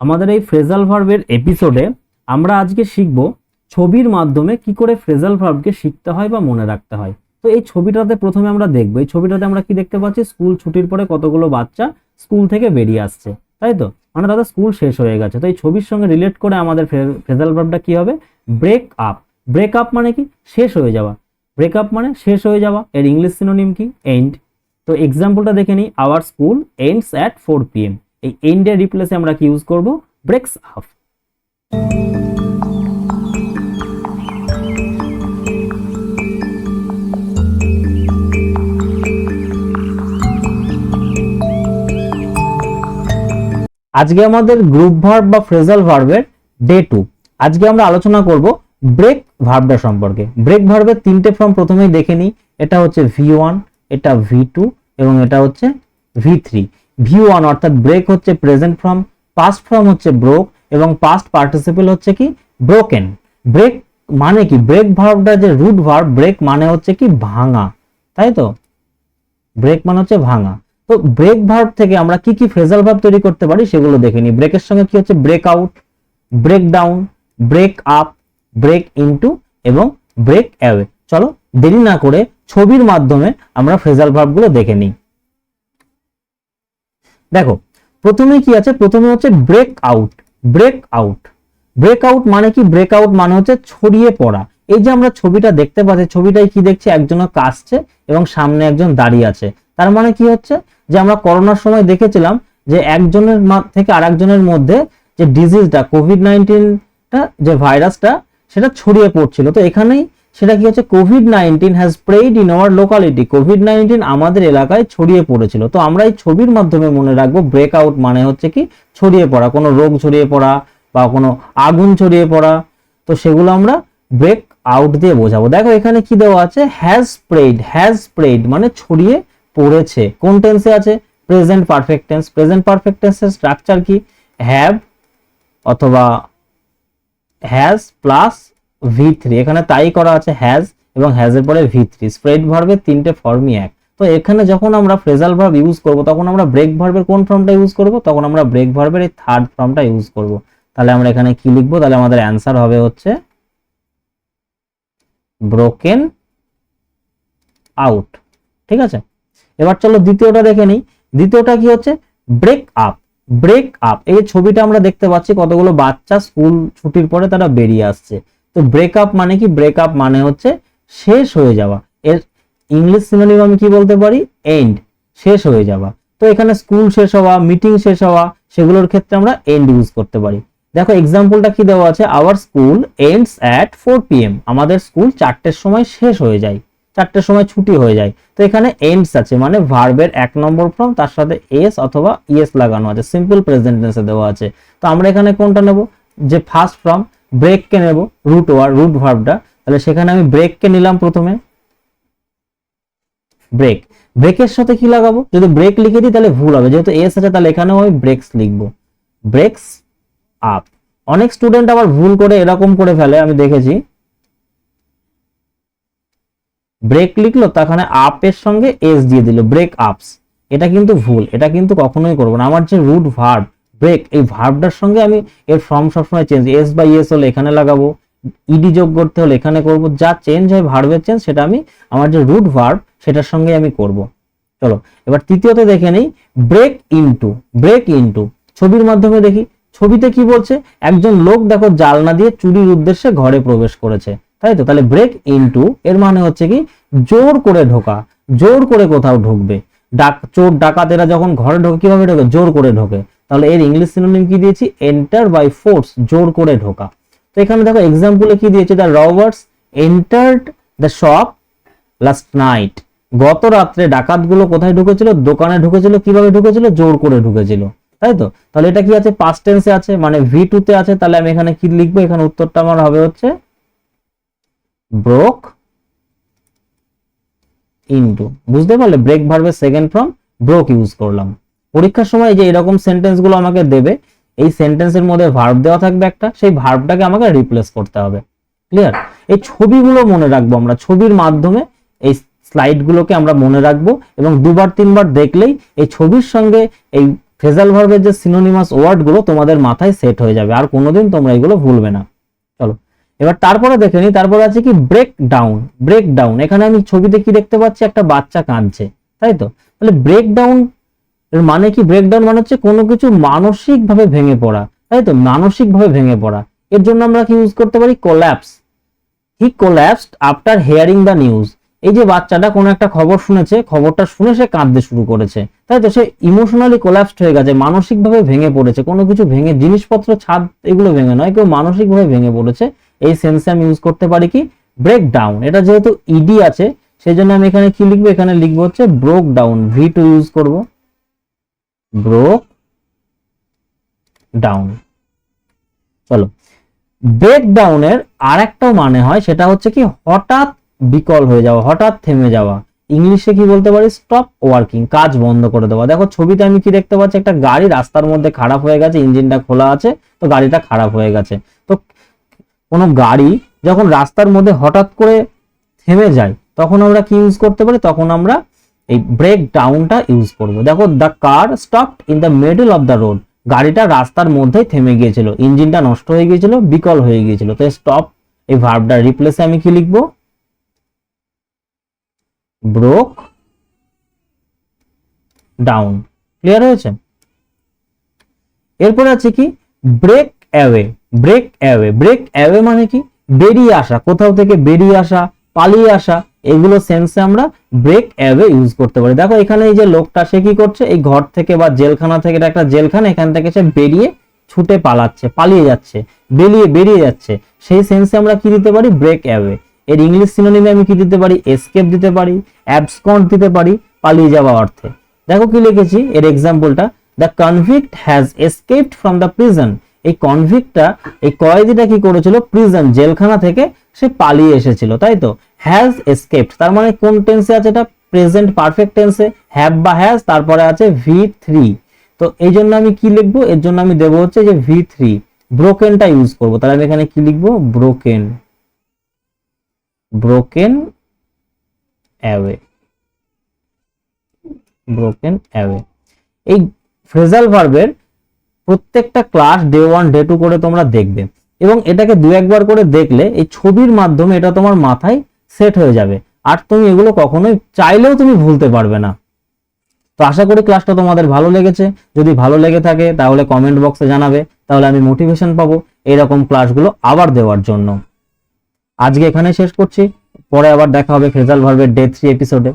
আমাদের এই ফ্রেজাল ভার্বের এপিসোডে আমরা আজকে শিখব ছবির মাধ্যমে কি করে ফ্রেজাল ভার্বকে শিখতে হয় বা মনে রাখতে হয়। তো এই ছবিটাতে প্রথমে আমরা দেখব, এই ছবিটাতে আমরা কি দেখতে পাচ্ছি? স্কুল ছুটির পরে কতগুলো বাচ্চা স্কুল থেকে বেরিয়ে আসছে, তাই তো? মানে তাদের স্কুল শেষ হয়ে গেছে। তো এই ছবির সঙ্গে রিলেট করে আমাদের ফ্রেজাল ভার্বটা কি হবে? ব্রেক আপ ব্রেক আপ মানে কি? শেষ হয়ে যাওয়া। ব্রেক আপ মানে শেষ হয়ে যাওয়া। এর ইংলিশ সিনোনিম কি? এন্ড তো এক্সাম্পলটা দেখে নিই। Our school ends at four PM এই এন্ডের রিপ্লেসে আমরা কি ইউজ করব? ব্রেকস আপ আজকে আমাদের গ্রুপ ভার্ব বা ফ্রেজাল ভার্বের ডে টু আজকে আমরা আলোচনা করব ব্রেক ভার্বটা সম্পর্কে। ব্রেক ভার্বের তিনটে ফর্ম প্রথমেই দেখে নিই। এটা হচ্ছে ভি ওয়ান এটা ভি টু এবং এটা হচ্ছে ভি থ্রি ভি ওয়ান অর্থাৎ ব্রেক হচ্ছে প্রেজেন্ট ফর্ম পাস্ট ফর্ম হচ্ছে ব্রোক এবং পাস্ট পার্টিসিপেল হচ্ছে কি? ব্রোকেন ব্রেক মানে কি? ব্রেক ভার্বটা যে রুট ভার্ব ব্রেক মানে হচ্ছে কি? ভাঙা। তাই তো? ব্রেক মানে হচ্ছে ভাঙা। তো ব্রেক ভার্ব থেকে আমরা কি কি ফ্রেজাল ভার্ব তৈরি করতে পারি সেগুলো দেখে নিই। ব্রেকের সঙ্গে কি হচ্ছে? Break out break down break up break into এবং ব্রেক অ্যাওয়ে চলো দেরি না করে ছবির মাধ্যমে আমরা ফ্রেজাল ভার্বগুলো দেখে নিই। দেখো, প্রথমে কি আছে? প্রথমে হচ্ছে break out break out break out মানে কি? ব্রেক আউট মানে হচ্ছে ছড়িয়ে পড়া। এই যে আমরা ছবিটা দেখতে পাচ্ছি ছবিটাই কি দেখছি? একজন কাশছে এবং সামনে একজন দাঁড়িয়ে আছে। তার মানে কি হচ্ছে? যে আমরা করোনার সময় দেখেছিলাম যে একজনের থেকে আরেকজনের মধ্যে যে ডিজিজটা কোভিড নাইন্টিনটা যে ভাইরাসটা সেটা ছড়িয়ে পড়ছিল। তো এখানেই সেটা কি হচ্ছে? Covid nineteen has spread in our locality Covid nineteen আমাদের এলাকায় ছড়িয়ে পড়েছিল। তো আমরা এই ছবির মাধ্যমে মনে রাখব ব্রেক আউট মানে হচ্ছে কি? ছড়িয়ে পড়া, কোনো রোগ ছড়িয়ে পড়া বা কোনো আগুন ছড়িয়ে পড়া। তো সেগুলো আমরা ব্রেক আউট দিয়ে বোঝাবো। দেখো এখানে কি দেওয়া আছে? হ্যাজ স্প্রেড হ্যাজ স্প্রেড মানে ছড়িয়ে পড়েছে। কোন টেন্সে আছে? Present perfect tense present perfect টেন্সের স্ট্রাকচার কি? হ্যাভ অথবা হ্যাজ প্লাস ভি থ্রি এখানে তাই করা আছে হ্যাজ এবং হ্যাজের পরে ভি থ্রি স্প্রেড ভার্বের তিনটে ফর্মই এক। তো এখানে যখন আমরা ফ্রেজাল ভার্ব ইউজ করব, তখন আমরা ব্রেক ভার্বের কোন ফর্মটা ইউজ করব? তখন আমরা ব্রেক ভার্বের এই থার্ড ফর্মটা ইউজ করব। তাহলে আমরা এখানে কি লিখব? তাহলে আমাদের অ্যান্সার হবে হচ্ছে ব্রোকেন আউট ঠিক আছে? এবার চলো দ্বিতীয়টা দেখে নিই। দ্বিতীয়টা কি হচ্ছে? ব্রেক আপ ব্রেক আপ এই ছবিটা আমরা দেখতে পাচ্ছি, কতগুলো বাচ্চা স্কুল ছুটির পরে তারা বেরিয়ে আসছে। তো ব্রেক আপ মানে কি? ব্রেক আপ মানে হচ্ছে শেষ হয়ে যাওয়া। এর ইংলিশ সিনোনিম আমি কি বলতে পারি? এন্ড শেষ হয়ে যাওয়া। তো এখানে স্কুল শেষ হওয়া মিটিং শেষ হওয়া, সেগুলোর ক্ষেত্রে আমরা এন্ড ইউজ করতে পারি। দেখো এক্সাম্পলটা কি দেওয়া আছে? Our school ends at four PM আমাদের স্কুল চারটের সময় শেষ হয়ে যায়। চারটের সময় ছুটি হয়ে যায়। তো এখানে এন্ডস আছে মানে ভার্বের এক নম্বর ফর্ম তার সাথে এস অথবা ইএস লাগানো আছে। সিম্পল প্রেজেন্ট টেন্সে দেওয়া আছে। তো আমরা এখানে কোনটা নেব? যে ফার্স্ট ফর্ম ব্রেককে নেব রুট ওয়ার রুট ভার্বটা তাহলে সেখানে আমি ব্রেককে নিলাম প্রথমে। ব্রেক ব্রেকের সাথে কি লাগাবো? যদি ব্রেক লিখে দিই, তাহলে ভুল হবে। যেহেতু এস আছে, তাহলে এখানেও আমি ব্রেকস লিখব। ব্রেকস আপ অনেক স্টুডেন্ট আবার ভুল করে এরকম করে ফেলে, আমি দেখেছি। ব্রেক লিখলো তাখানে আপের সঙ্গে এস দিয়ে দিল ব্রেক আপস এটা কিন্তু ভুল। এটা কিন্তু কখনোই করব না। আমার যে রুট ভার্ব ব্রেক এই ভার্বটার সঙ্গে আমি এর ফর্ম সবসময় চেঞ্জ এস বা ইএস হলে এখানে লাগাবো ইডি যোগ করতে হলে এখানে করব। যা চেঞ্জ হয় ভার্বের চেঞ্জ সেটা আমি আমার যে রুট ভার্ব সেটার সঙ্গে আমি করব। চলো, এবার তৃতীয়তে দেখে নেই ব্রেক ইনটু ব্রেক ইনটু ছবির মাধ্যমে দেখি, ছবিতে কি বলছে? একজন লোক দেখো জালনা দিয়ে চুরির উদ্দেশ্যে ঘরে প্রবেশ করেছে। তাই তো? তাহলে ব্রেক ইনটু এর মানে হচ্ছে কি, জোর করে ঢোকা, জোর করে কোথাও ঢুকবে। ডাক, চোর ডাকাতেরা যখন ঘরে ঢোকে, কীভাবে ঢোকে? জোর করে ঢোকে। তাহলে এর ইংলিশ সিনোনিম কি দিয়েছি? এন্টার বাই ফোর্স জোর করে ঢোকা। তো এখানে দেখো এক্সাম্পলে কি দিয়েছে? The robbers entered the shop last night গত রাত্রে ডাকাতগুলো কোথায় ঢুকেছিল? দোকানে ঢুকেছিল। কীভাবে ঢুকেছিল? জোর করে ঢুকেছিল। তাই তো? তাহলে এটা কি আছে? পাস্ট টেন্সে আছে মানে ভি তে আছে। তাহলে আমি এখানে কি লিখব? এখানে উত্তরটা আমার হবে হচ্ছে ব্রোক ইনটু বুঝতে পারলে? ব্রেক ভার্বের সেকেন্ড ফর্ম ব্রোক ইউজ করলাম। পরীক্ষার সময় যে এরকম সেন্টেন্সগুলো আমাকে দেবে, এই সেন্টেন্সের মধ্যে ভার্ব দেওয়া থাকবে একটা, সেই ভার্বটাকে আমাকে রিপ্লেস করতে হবে। ক্লিয়ার এই ছবিগুলো মনে রাখব আমরা, ছবির মাধ্যমে এই স্লাইড গুলোকে আমরা মনে রাখব এবং দুবার তিনবার দেখলেই এই ছবির সঙ্গে এই ফ্রেজাল ভার্বের যে সিনোনিমাস ওয়ার্ডগুলো তোমাদের মাথায় সেট হয়ে যাবে, আর কোনোদিন তোমরা এগুলো ভুলবে না। চলো, এবার তারপরে দেখে নিই, তারপরে আছে কি ব্রেক ডাউন ব্রেক ডাউন এখানে আমি ছবিতে কি দেখতে পাচ্ছি? একটা বাচ্চা কাঁদছে, তাই তো? তাহলে ব্রেক ডাউন এর মানে কি? ব্রেক ডাউন মানে হচ্ছে কোনো কিছু মানসিক ভাবে ভেঙে পড়া। তাই তো? মানসিক ভাবে ভেঙে পড়া। এর জন্য আমরা কি ইউজ করতে পারি? Collapse he collapsed after hearing the news এই যে বাচ্চাটা কোনো একটা খবর শুনেছে, খবরটা শুনে সে কাঁদতে শুরু করেছে। তাই তো? সে ইমোশনালি কোল্যাপসড হয়ে গেছে, মানসিকভাবে ভেঙে পড়েছে। কোনো কিছু ভেঙে, জিনিসপত্র, ছাদ, এগুলো ভেঙে নয়, কেউ মানসিকভাবে ভেঙে পড়েছে। এই সেন্সে আমি ইউজ করতে পারি কি? ব্রেক ডাউন এটা যেহেতু ইডি আছে সেই জন্য আমি এখানে কি লিখব? এখানে লিখব হচ্ছে broke down V two use করব। ব্রোক ডাউন চলো ব্রেক ডাউনের একটাও মানে হয়, সেটা হচ্ছে কি হঠাৎ বিকল হয়ে যাওয়া, হঠাৎ থেমে যাওয়া। ইংলিশে কি বলতে পারি? স্টপ ওয়ার্কিং কাজ বন্ধ করে দেওয়া। দেখো, ছবিতে আমি কি দেখতে পাচ্ছি? একটা গাড়ি রাস্তার মধ্যে খারাপ হয়ে গেছে, ইঞ্জিনটা খোলা আছে, তো গাড়িটা খারাপ হয়ে গেছে। তো কোনো গাড়ি যখন রাস্তার মধ্যে হঠাৎ করে থেমে যায়, তখন আমরা কি ইউজ করতে পারি? তখন আমরা এই ব্রেক ডাউনটা ইউজ করব। দেখো the car stop in the middle of the road গাড়িটা রাস্তার মধ্যেই থেমে গিয়েছিল। ইঞ্জিনটা নষ্ট হয়ে গিয়েছিল, বিকল হয়ে গিয়েছিল। তো স্টপ এই ভার্বটা রিপ্লেসে আমি কি লিখব? ব্রোক ডাউন ক্লিয়ার হয়েছে? এরপর আছে কি? Break away break away break away মানে কি? বেরিয়ে আসা, কোথাও থেকে বেরিয়ে আসা, পালিয়ে আসা। এগুলো সেন্সে আমরা ব্রেক অ্যাওয়ে ইউজ করতে পারি। দেখো, এখানে এই যে লোকটা, সে কি করছে? এই ঘর থেকে বা জেলখানা থেকে একটা জেলখানা, এখান থেকে সে বেরিয়ে ছুটে পালাচ্ছে, পালিয়ে যাচ্ছে, বেরিয়ে বেরিয়ে যাচ্ছে। সেই সেন্সে আমরা কি দিতে পারি? ব্রেক অ্যাওয়ে এর ইংলিশ সিনোনিমে আমি কি দিতে পারি? এসকেপ দিতে পারি অ্যাবসকন্ট দিতে পারি, পালিয়ে যাওয়া অর্থে। দেখো কি লিখেছি? এর এক্সাম্পলটা the convict has escaped from the prison এই কনভিক্টটা এই কয়েদিটা কি করেছিল? প্রিজন জেলখানা থেকে সে পালিয়ে এসেছিল, তাই তো? হ্যাজ এসকেপড তার মানে কোন টেন্সে আছে এটা? প্রেজেন্ট পারফেক্ট টেন্সে হ্যাভ বা হ্যাজ তারপরে আছে ভি থ্রি তো এই জন্য আমি কি লিখব? এর জন্য আমি দেবো হচ্ছে যে ভি থ্রি ব্রোকেনটা ইউজ করব। তাহলে আমি এখানে কি লিখব? Broken broken away broken away এই ফ্রেজাল ভার্বের প্রত্যেকটা class day one day two করে তোমরা দেখবে। এবং এটাকে দু একবার করে দেখলে এই ছবির মাধ্যমে এটা তোমার মাথায় সেট হয়ে যাবে। আর তুমি এগুলো কখনোই চাইলেও তুমি ভুলতে পারবে না। তো আশা করি ক্লাসটা তোমাদের ভালো লেগেছে। যদি ভালো লেগে থাকে তাহলে কমেন্ট বক্সে জানাবে। তাহলে আমি মোটিভেশন পাবো এরকম ক্লাসগুলো আবার দেওয়ার জন্য। আজকে এখানে শেষ করছি। পরে আবার দেখা হবে ফ্রেজাল ভার্বের ডে থ্রি এপিসোডে